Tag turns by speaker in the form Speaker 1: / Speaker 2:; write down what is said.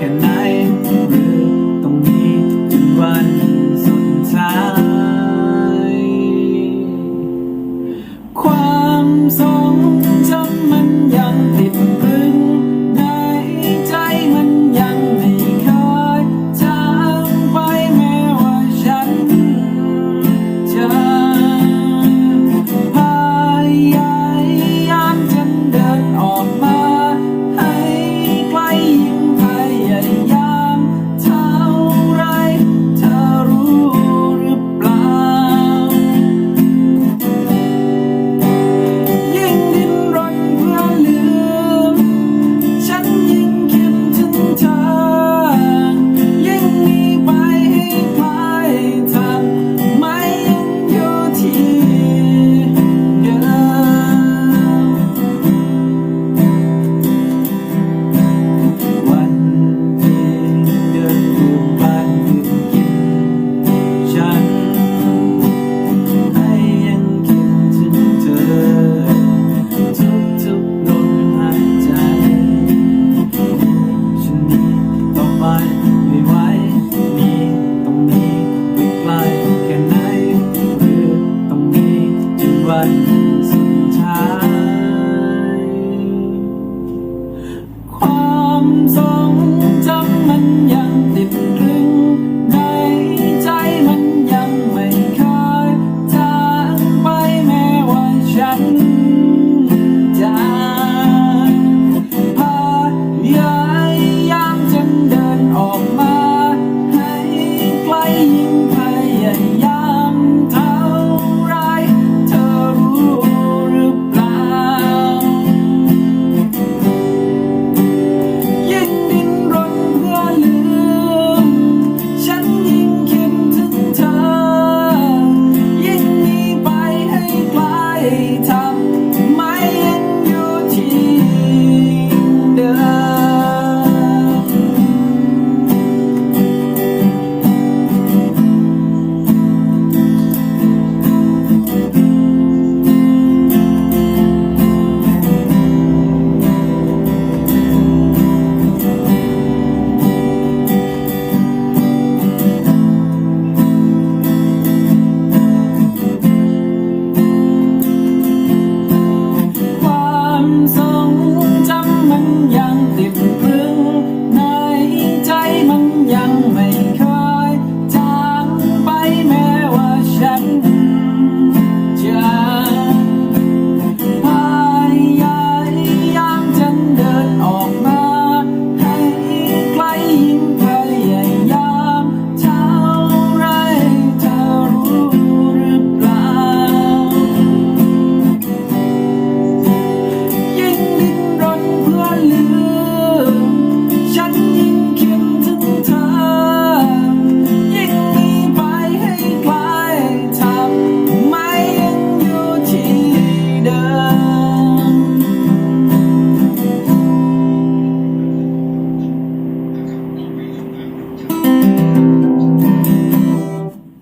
Speaker 1: แค่ไหนหรือต้องนี้นวันสุดท้าย ความทรงจำมันยัง ความทรงจำมันยังติดตรึงในใจมันยังไม่เคยจางไปแม้ว่าฉันจะพยาย